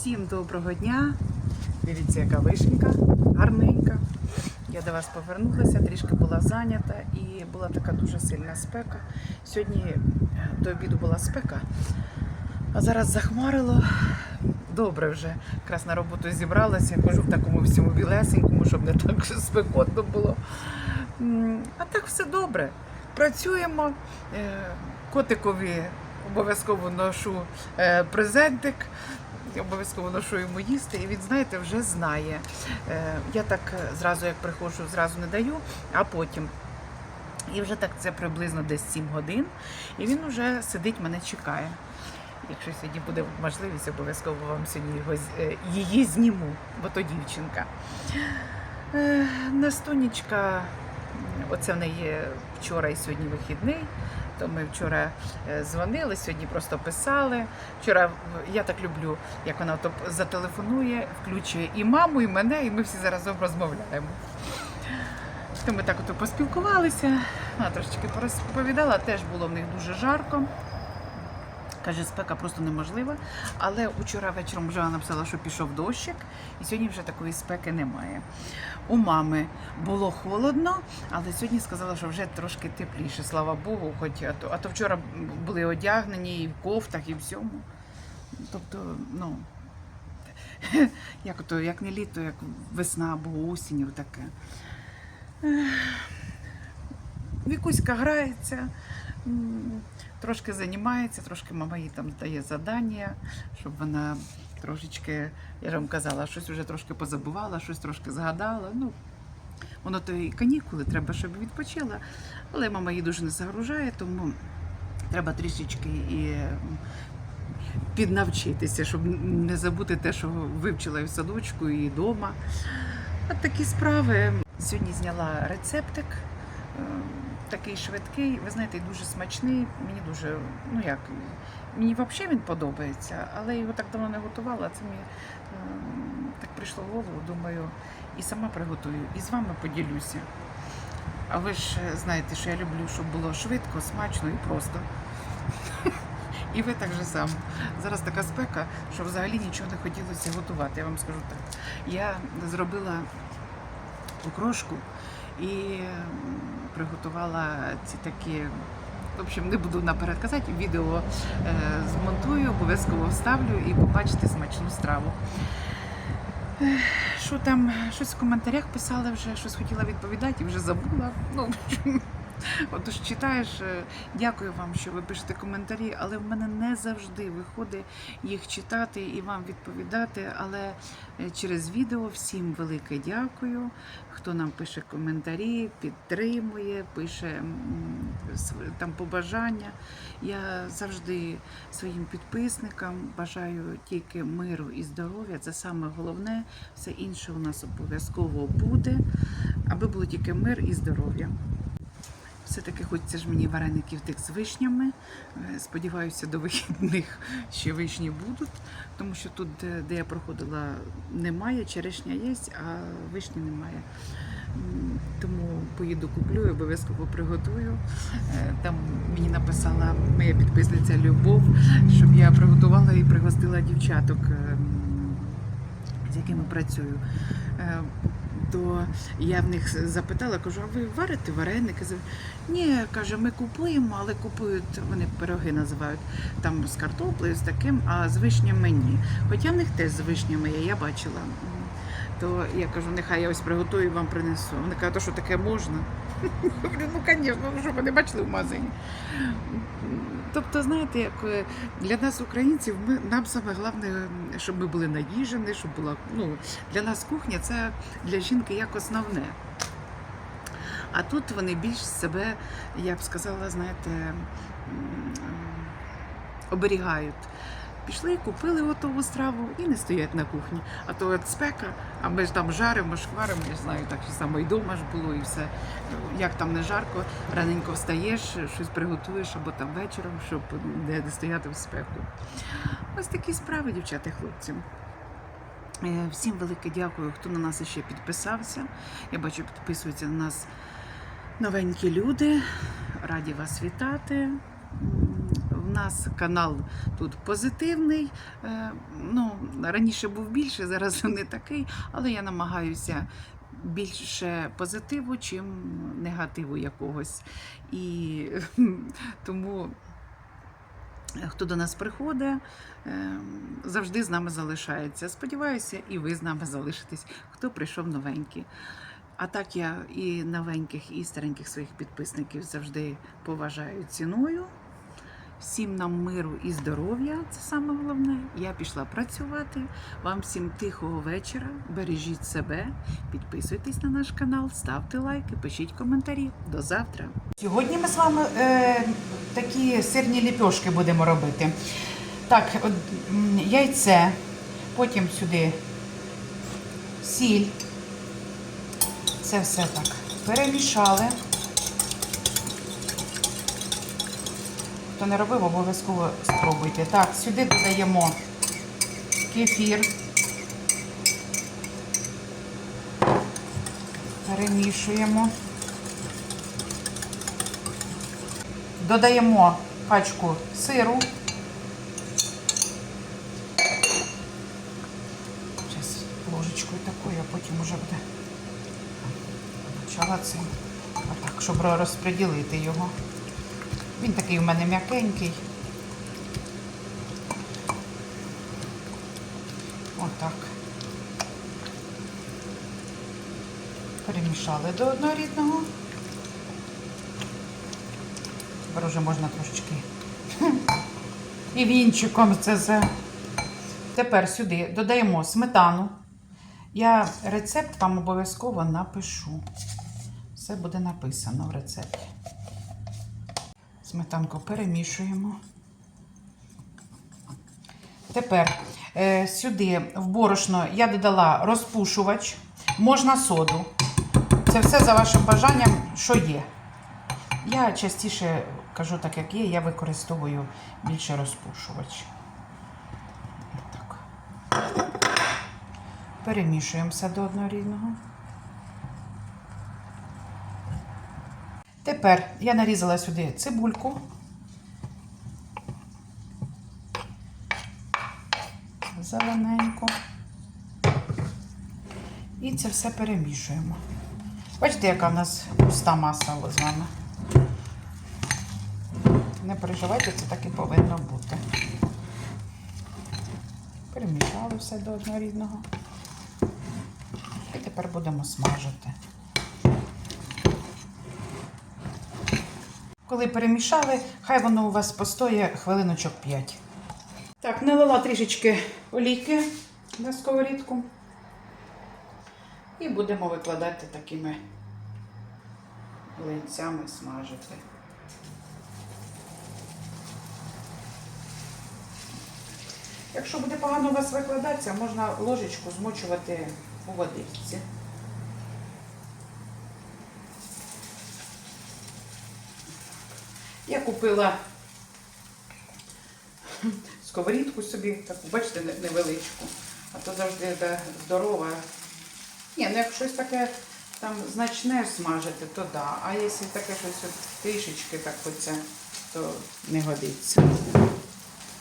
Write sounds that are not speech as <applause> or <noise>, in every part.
Всім доброго дня. Дивіться, яка вишенька гарненька. Я до вас повернулася, трішки була зайнята і була така дуже сильна спека. Сьогодні е, до обіду була спека, а зараз захмарило. Добре вже. Якраз на роботу зібралася, хожу в такому всьому білесенькому, щоб не так спекотно було. А так все добре. Працюємо. Е, Котикові обов'язково ношу е, Обов'язково ношу йому їсти, і він, знаєте, вже знає. Е, Я так зразу, як приходжу, зразу не даю, а потім. І вже так це приблизно десь 7 годин, і він вже сидить, мене чекає. Якщо сьогодні буде можливість, обов'язково вам сьогодні його, е, її зніму, бо то дівчинка. Е, Настунічка, оце в неї вчора і сьогодні вихідний. То ми вчора е, дзвонили, сьогодні просто писали. Вчора я так люблю, як вона то зателефонує, включує і маму, і мене, і ми всі заразом розмовляємо. То ми так от поспілкувалися, вона трошечки порозповідала, теж було в них дуже жарко. Каже, спека просто неможлива. Але вчора вечором вже написала, що пішов дощик, і сьогодні вже такої спеки немає. У мами було холодно, але сьогодні сказала, що вже трошки тепліше, слава Богу, хоч а то, а то вчора були одягнені і в кофтах, і всьому. Тобто, ну, <laughs> як, то, як не літо, як весна або осінь, таке. Вікуська грається, трошки займається, трошки мама їй там дає завдання, щоб вона трошечки, я ж вам казала, щось вже трошки позабувала, щось трошки згадала. Ну, воно то і канікули, треба, щоб відпочила. Але мама її дуже не загружає, тому треба трішечки і піднавчитися, щоб не забути те, що вивчила і в садочку, і вдома. От такі справи. Сьогодні зняла рецептик. Такий швидкий, ви знаєте, дуже смачний. Мені дуже, ну як, мені взагалі він подобається, але його так давно не готувала. Це мені е, так прийшло в голову. Думаю, і сама приготую, і з вами поділюся. А ви ж е, знаєте, що я люблю, щоб було швидко, смачно і просто. <laughs> І ви так же само. Зараз така спека, що взагалі нічого не хотілося готувати. Я вам скажу так. Я зробила окрошку і м, приготувала ці такі. В общем, не буду наперед казати, відео е, змонтую, обов'язково вставлю і побачите смачну страву. Ех, Що там, щось в коментарях писали вже, щось хотіла відповідати і вже забула. Ну, Отож читаєш, е, дякую вам, що ви пишете коментарі, але в мене не завжди виходить їх читати і вам відповідати. Але е, через відео всім велике дякую. Хто нам пише коментарі, підтримує, пише там побажання. Я завжди своїм підписникам бажаю тільки миру і здоров'я. Це саме головне. Все інше у нас обов'язково буде, аби було тільки мир і здоров'я. Все-таки хочеться ж мені вареників тих з вишнями. Е, Сподіваюся, до вихідних ще вишні будуть, тому що тут, де, я проходила, немає, черешня є, а вишні немає. Тому поїду куплю і обов'язково приготую. Е, Там мені написала моя підписниця Любов, щоб я приготувала і пригостила дівчаток, е, з якими працюю. То я в них запитала, кажу, а ви варите вареники? Ні, каже, ми купуємо, але купують, вони пироги називають там з картоплею, з таким, а з вишнями ні. Хоча в них теж з вишнями є, я бачила. То я кажу, нехай я ось приготую і вам принесу. Вони кажуть, що таке можна? Говорю, ну звісно, ну що ви бачили в магазині. Тобто, знаєте, як е, для нас, українців, ми, нам саме головне, щоб ми були наїжені, щоб була ну, для нас кухня це для жінки як основне. А тут вони більш себе, я б сказала, знаєте, оберігають. Пішли, купили готову страву і не стоять на кухні. А то от спека, а ми ж там жаримо, шкваримо, я знаю, так що само і вдома ж було, і все. Як там не жарко, раненько встаєш, щось приготуєш або там вечором, щоб не не стояти в спеку. Ось такі справи, дівчата, хлопці. Е, Всім велике дякую, хто на нас ще підписався. Я бачу, підписуються на нас новенькі люди. Раді вас вітати. В нас канал тут позитивний. Е, Ну, раніше був більше, зараз <laughs> не такий, але я намагаюся більше позитиву, чим негативу якогось. І <laughs> тому хто до нас приходить, е, завжди з нами залишається. Сподіваюся, і ви з нами залишитесь, хто прийшов новенький. А так я і новеньких, і стареньких своїх підписників завжди поважаю ціною. Всім нам миру і здоров'я, це саме головне. Я пішла працювати. Вам всім тихого вечора. Бережіть себе, підписуйтесь на наш канал, ставте лайки, пишіть коментарі. До завтра. Сьогодні ми з вами е, такі сирні ліпьошки будемо робити. Так, от, яйце, потім сюди сіль. Це все так перемішали. Хто не робив, обов'язково спробуйте. Так, сюди додаємо кефір. Перемішуємо. Додаємо пачку сиру. Зараз ложечкою такою, а потім уже буде почала цим. Отак, щоб розподілити його. Він такий у мене м'якенький. Отак. Перемішали до однорідного. Тепер вже можна трошечки. І вінчиком це за. Тепер сюди додаємо сметану. Я рецепт вам обов'язково напишу. Все буде написано в рецепті. Сметанку перемішуємо. Тепер е, сюди в борошно я додала розпушувач, можна соду. Це все за вашим бажанням, що є. Я частіше кажу так, як є, я використовую більше розпушувач. Так. Перемішуємо все до однорідного. Тепер я нарізала сюди цибульку. Зелененько. І це все перемішуємо. Бачите, яка в нас густа маса з вами. Не переживайте, це так і повинно бути. Перемішали все до однорідного. І тепер будемо смажити. Коли перемішали, хай воно у вас постоє хвилиночок 5. Так, налила трішечки олійки на сковорідку. І будемо викладати такими линцями смажити. Якщо буде погано у вас викладатися, можна ложечку змочувати у водичці. Я купила сковорідку собі, таку, бачите, невеличку. А то завжди здорова. Ні, ну як щось таке там значне смажити, то да. А якщо таке щось трішечки так оце, то не годиться.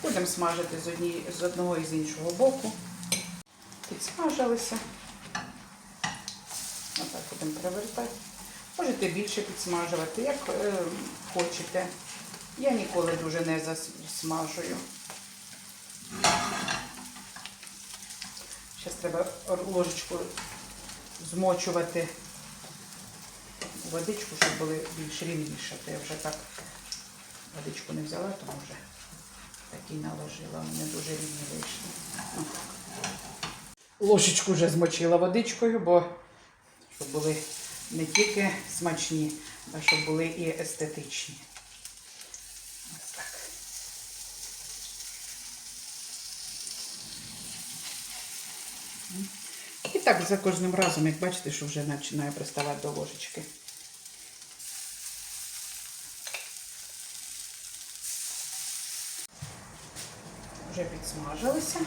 Будемо смажити з, одні, з одного і з іншого боку. Підсмажилися. Отак будемо перевертати. Можете більше підсмажувати, як е, хочете. Я ніколи дуже не засмажую. Зараз треба ложечку змочувати водичку, щоб були більш рівніше. То я вже так водичку не взяла, тому вже такий наложила. Вони дуже рівні вийшли. Ложечку вже змочила водичкою, бо щоб були не тільки смачні, а щоб були і естетичні. Ось так. І так за кожним разом, як бачите, що вже починає приставати до ложечки. Вже підсмажилися.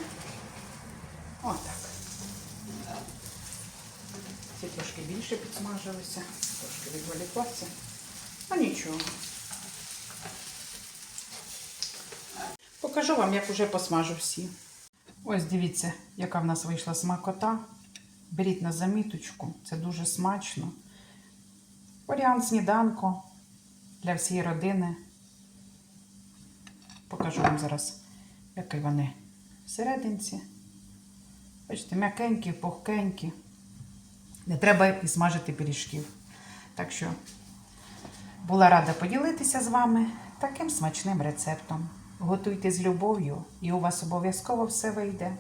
Отак. Ці трошки більше підсмажилися, трошки відволіклася. А нічого. покажу вам, як уже посмажу всі. Ось дивіться, яка в нас вийшла смакота. Беріть на заміточку, це дуже смачно. Варіант сніданку для всієї родини. Покажу вам зараз, які вони всерединці. Бачите, м'якенькі, пухкенькі. Не треба і смажити пиріжків. Так що була рада поділитися з вами таким смачним рецептом. Готуйте з любов'ю, і у вас обов'язково все вийде.